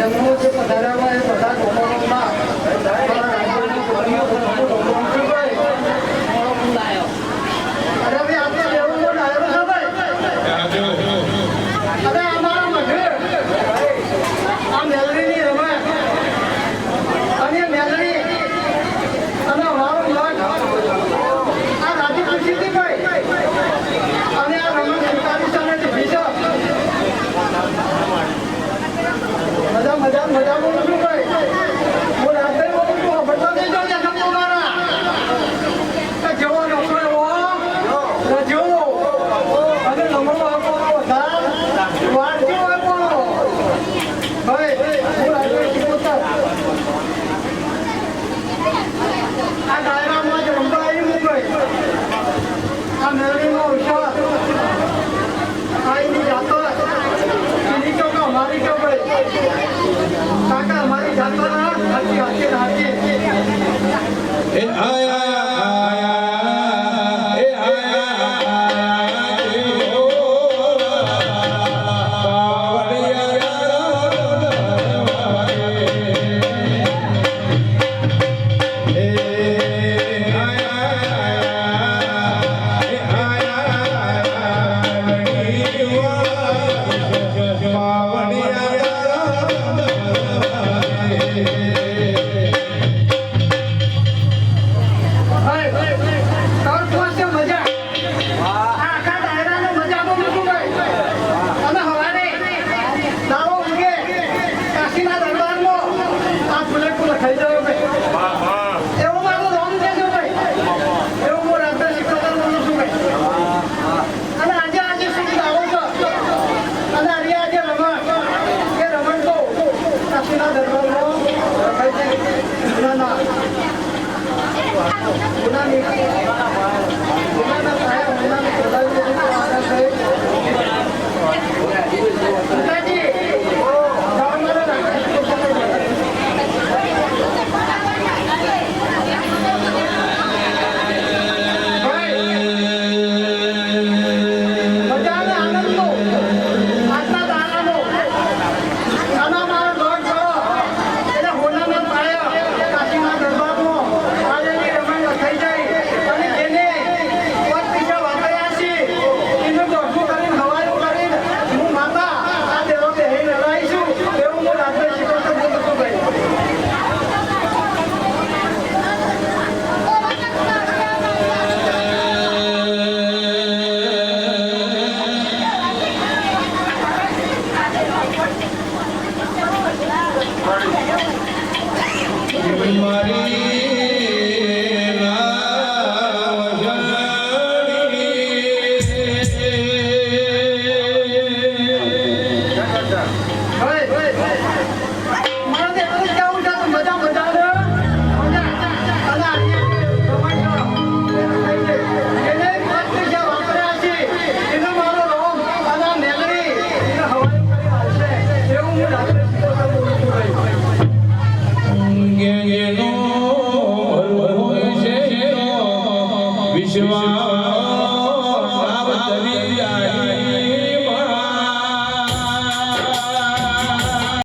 એમનો જે પધારાવા એ બધા ગોપાળોમાં દાયરામાં જ રંભાઈ મૂકાય આ મેળવીમાં ઉષા આઈની જાતર કિરીટો કા કાકા મારી જાતર मुलांना विश्वा